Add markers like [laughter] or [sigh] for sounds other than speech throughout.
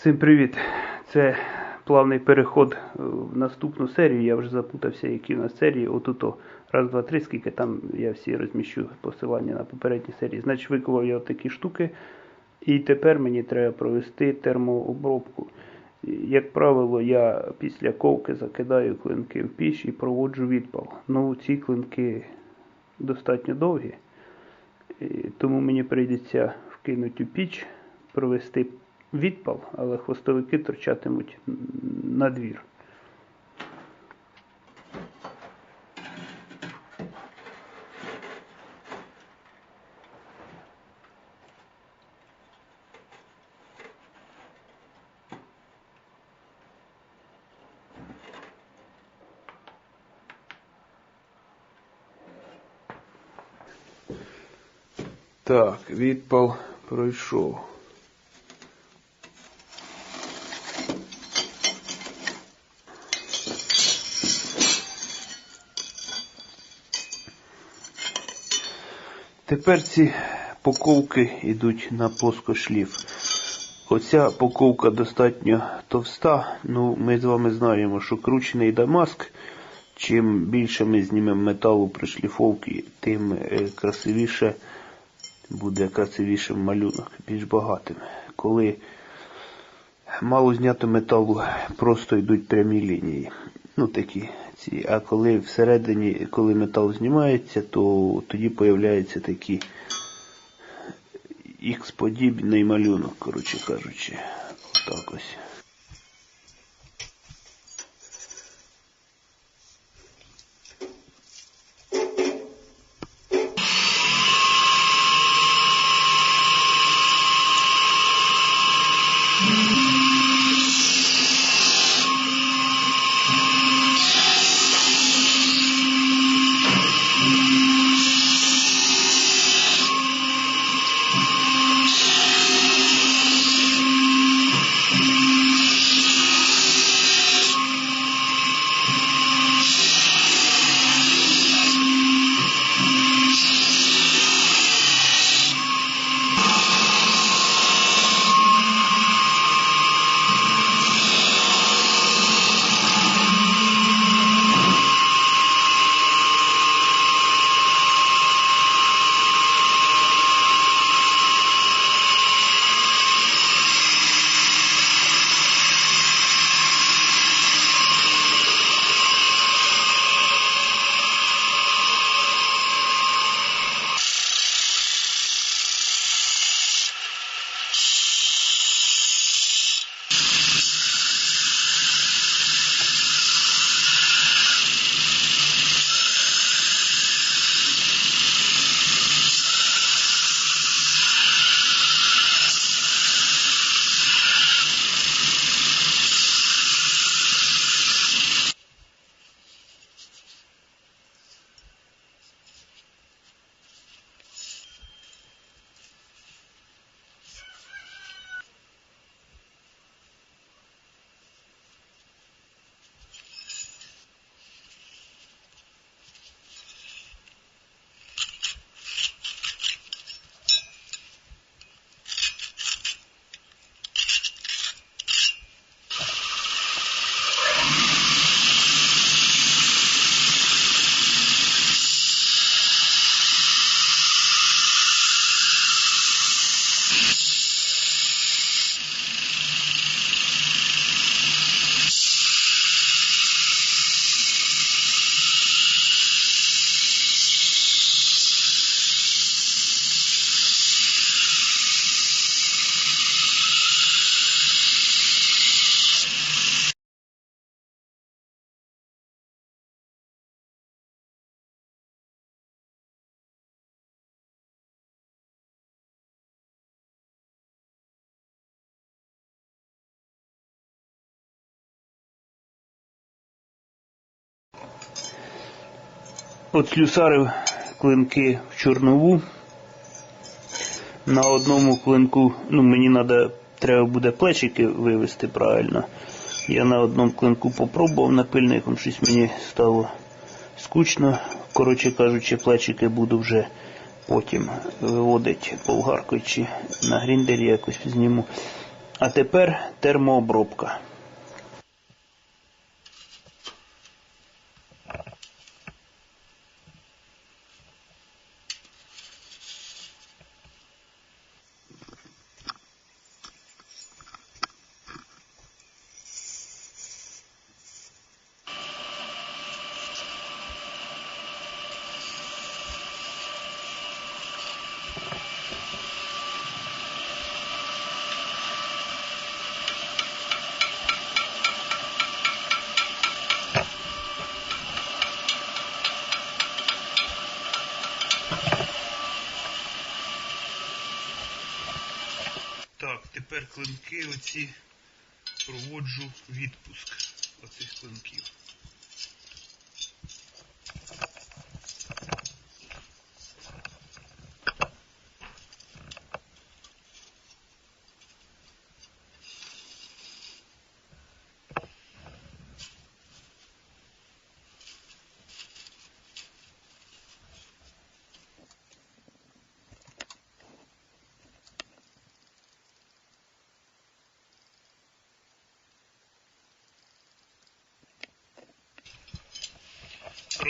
Всім привіт! Це плавний переход в наступну серію. Я вже запутався, які в нас серії. Отут раз, два, три, скільки там я всі розміщу посилання на попередні серії. Значить, викував я такі штуки. І тепер мені треба провести термообробку. Як правило, я після ковки закидаю клинки в піч і проводжу відпал. Ну, ці клинки достатньо довгі, тому мені прийдеться вкинути у піч, провести відпал, але хвостовики торчатимуть на двір. Так, відпал пройшов. Тепер ці поковки йдуть на плоскошліф. Оця поковка достатньо товста. Ну, ми з вами знаємо, що кручений дамаск, чим більше ми знімемо металу при шліфовці, тим е, красивіше буде красивішим малюнок, більш багатим. Коли мало знято металу, просто йдуть прямі лінії. Ну такі ці. А коли всередині, коли метал знімається, то тоді появляється такий ікс-подібний малюнок, коротше кажучи. Отак ось. От слюсарив клинки в чорнову. На одному клинку, ну мені надо, треба буде плечики вивести правильно. Я на одному клинку попробував напильником, щось мені стало скучно. Коротше кажучи, плечики буду вже потім виводити болгаркою чи на гріндері якось зніму. А тепер термообробка. Так, тепер клинки оці проводжу відпуск оцих клинків.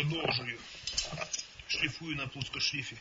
Продовжую. Шліфую на плоскошліфі.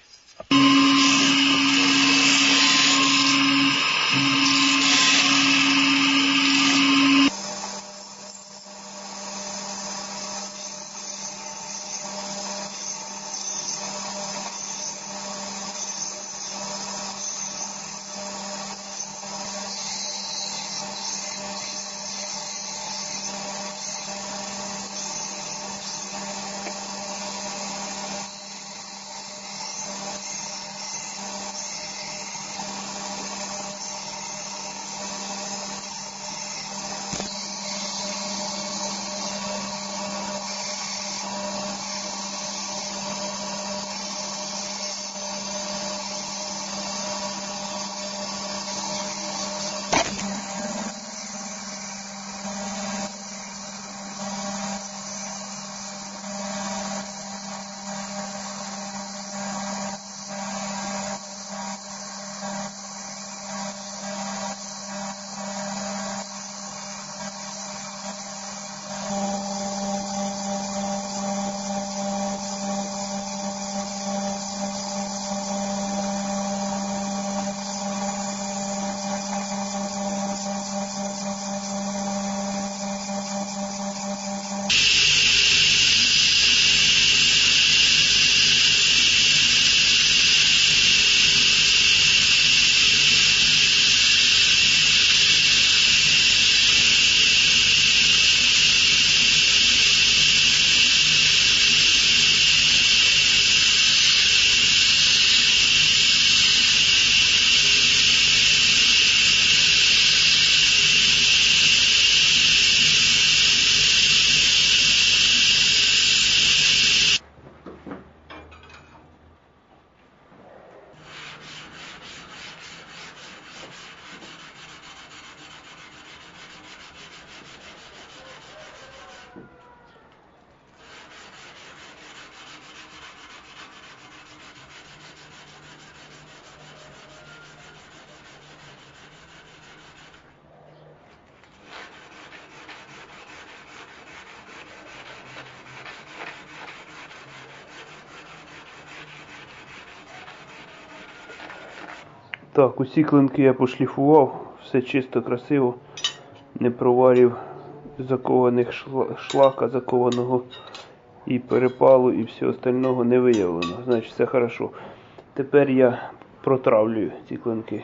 Так, усі клинки я пошліфував, все чисто, красиво, не проварів закованих шла- шлака, закованого і перепалу, і всього остального не виявлено. Значить, все хорошо. Тепер я протравлюю ці клинки.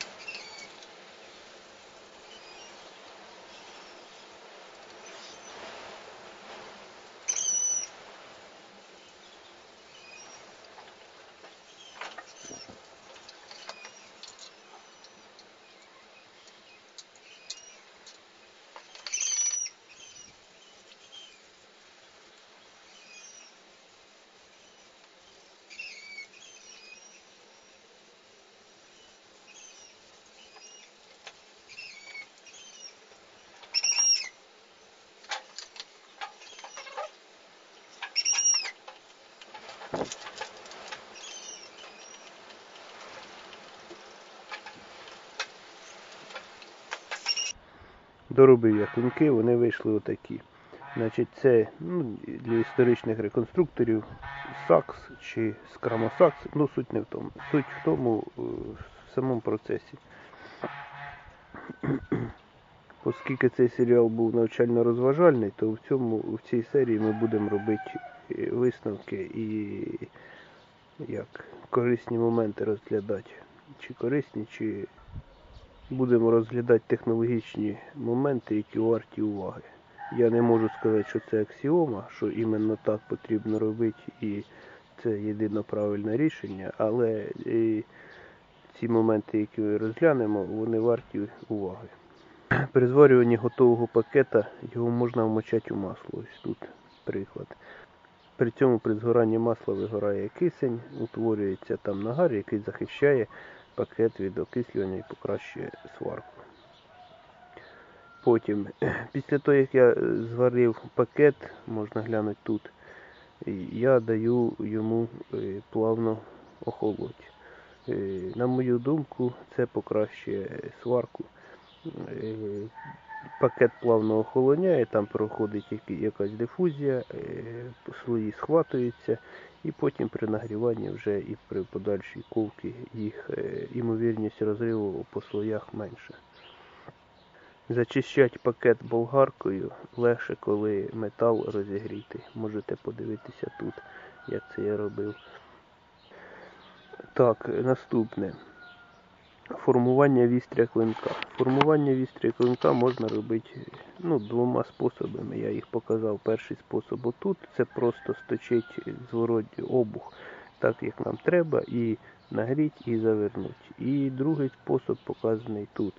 Доробив я клинки, вони вийшли отакі. Значить, це ну, для історичних реконструкторів сакс чи скрамосакс, ну суть не в тому. Суть в тому е, в самому процесі. [clears throat] Оскільки цей серіал був навчально-розважальний, то в цьому в цій серії ми будемо робити е, висновки і як корисні моменти розглядати. Чи корисні, чи будемо розглядати технологічні моменти, які варті уваги. Я не можу сказати, що це аксіома, що іменно так потрібно робити і це єдино правильне рішення, але і ці моменти, які ми розглянемо, вони варті уваги. При зварюванні готового пакета його можна вмочати у масло. Ось тут приклад. При цьому при згоранні масла вигорає кисень, утворюється там нагар, який захищає пакет від окислювання і покращує сварку. Потім, [clears throat] після того, як я зварив пакет, можна глянути тут, я даю йому е, плавно охолоти. Е, На мою думку, це покращує сварку. Е, Пакет плавно охолоняє, там проходить якась дифузія, слої схватуються, і потім при нагріванні вже і при подальшій ковці їх імовірність розриву по слоях менше. Зачищати пакет болгаркою легше, коли метал розігрітий. Можете подивитися тут, як це я робив. Так, наступне. Формування вістря клинка. Формування вістря клинка можна робити ну, двома способами. Я їх показав. Перший спосіб отут це просто сточить зворотній обух так, як нам треба, і нагріть, і завернути. І другий спосіб показаний тут.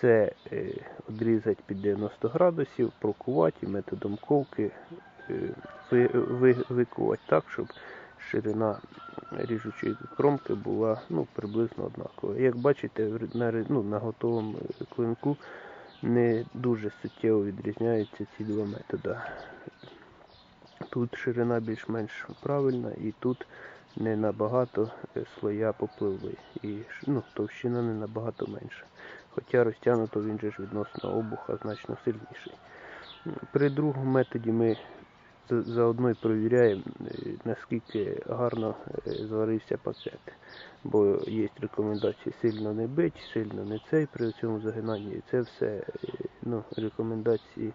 Це е, відрізати під 90 градусів, прокувати методом ковки е, викувати так, щоб ширина ріжучої кромки була ну, приблизно однакова. Як бачите, на ну, на готовому клинку не дуже суттєво відрізняються ці два методи. Тут ширина більш-менш правильна і тут не набагато слоя попливли. І ну, товщина не набагато менша. Хоча розтягнуто він же ж відносно обуха значно сильніший. При другому методі ми заодно і перевіряємо, е, наскільки гарно е, зварився пакет. Бо є рекомендації сильно не бить, сильно не цей при цьому загинанні. Це все е, ну, рекомендації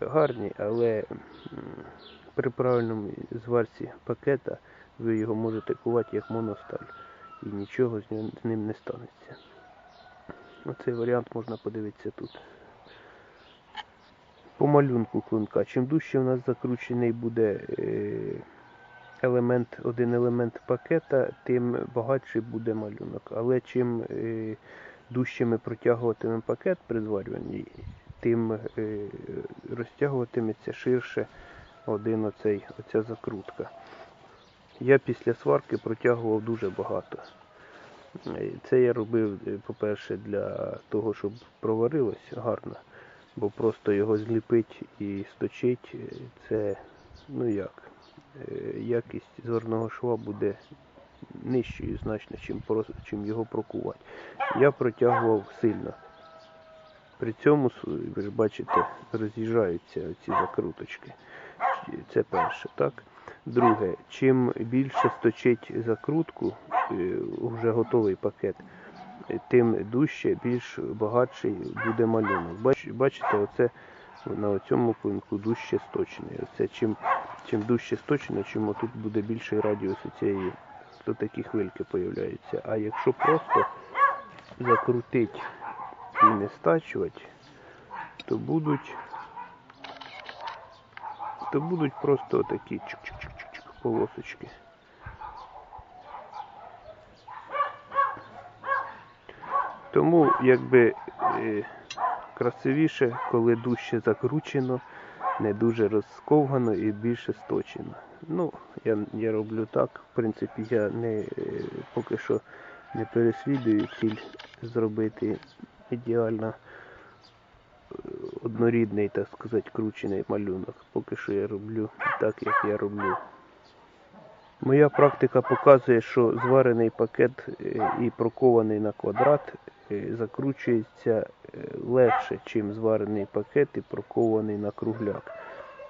гарні, але при правильному зварці пакета ви його можете кувати як моносталь і нічого з ним не станеться. Оцей варіант можна подивитися тут. По малюнку клинка. Чим дужче у нас закручений буде е, елемент, один елемент пакета, тим багатший буде малюнок. Але чим е, дужче ми протягуватимемо пакет при зварюванні, тим е, розтягуватиметься ширше один оцей, оця закрутка. Я після сварки протягував дуже багато. Це я робив, по-перше, для того, щоб проварилось гарно, бо просто його зліпити і сточити, е, це, ну як, е, якість зверного шва буде нижчою значно, чим, чим його прокувати. Я протягував сильно. При цьому, ви ж бачите, роз'їжджаються ці закруточки. Це перше, так? Друге, чим більше сточить закрутку, е, вже готовий пакет, тим дужче, більш багатший буде малюнок. Бачите, оце на цьому клинку дужче сточений. Оце чим чим дужче сточено, чим тут буде більший радіус цієї, то такі хвильки з'являються. А якщо просто закрутити і не стачувати, то будуть то будуть просто такі чик-чик-чик-чик полосочки. Тому якби е, красивіше, коли дужче закручено, не дуже розковгано і більше сточено. Ну, я я роблю так. В принципі, я не е, поки що не переслідую ціль зробити ідеально однорідний, так сказати, кручений малюнок. Поки що я роблю так, як я роблю. Моя практика показує, що зварений пакет е, і прокований на квадрат е, закручується е, легше, ніж зварений пакет і прокований на кругляк.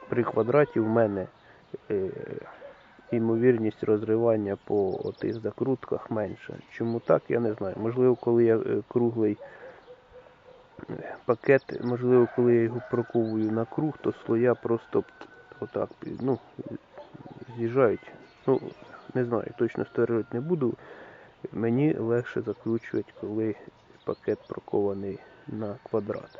При квадраті в мене ймовірність розривання по тих закрутках менша. Чому так, я не знаю. Можливо, коли я круглий пакет, можливо, коли я його проковую на круг, то слоя просто отак ну, з'їжджають. Ну, не знаю, точно стверджувати не буду. Мені легше закручувати, коли пакет прокований на квадрат.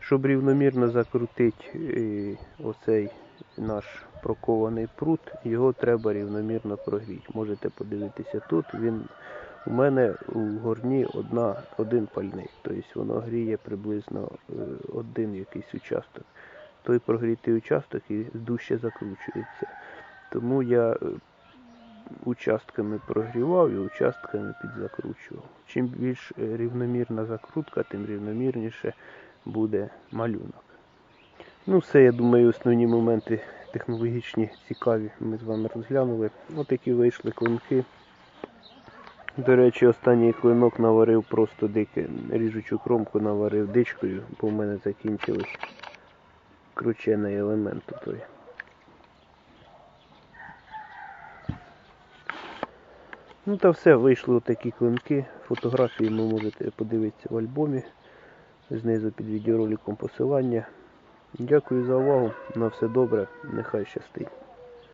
Щоб рівномірно закрутити е, оцей наш прокований прут, його треба рівномірно прогріти. Можете подивитися тут. Він у мене у горні одна, один пальник, тобто воно гріє приблизно е, один якийсь участок. Той прогрітий участок і дужче закручується. Тому я е, участками прогрівав і участками підзакручував. Чим більш е, рівномірна закрутка, тим рівномірніше буде малюнок. Ну, все, я думаю, основні моменти технологічні цікаві ми з вами розглянули. Ось такі вийшли клинки. До речі, останній клинок наварив просто дике, ріжучу кромку наварив дичкою, бо в мене закінчились кручений елемент той. Ну та все, вийшли отакі клинки. Фотографії ви можете подивитися в альбомі. Знизу під відеороликом посилання. Дякую за увагу. На все добре. Нехай щастить.